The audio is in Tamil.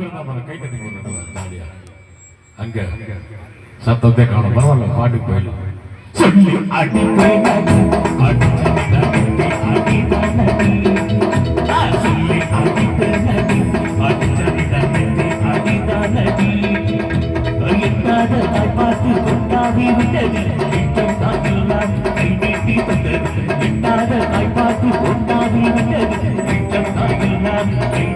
இருந்தா பாருங்க, கை தட்டி போடுறேன் ஜாலியா. அங்க சத்தத்தை காணும். பரவாயில்ல பாட்டு போயிடலாம். சொல்லி அடி பார்த்து கொண்டாடி விட்டது கை நீட்டி தந்தது எட்டாத பார்த்து விட்டது கை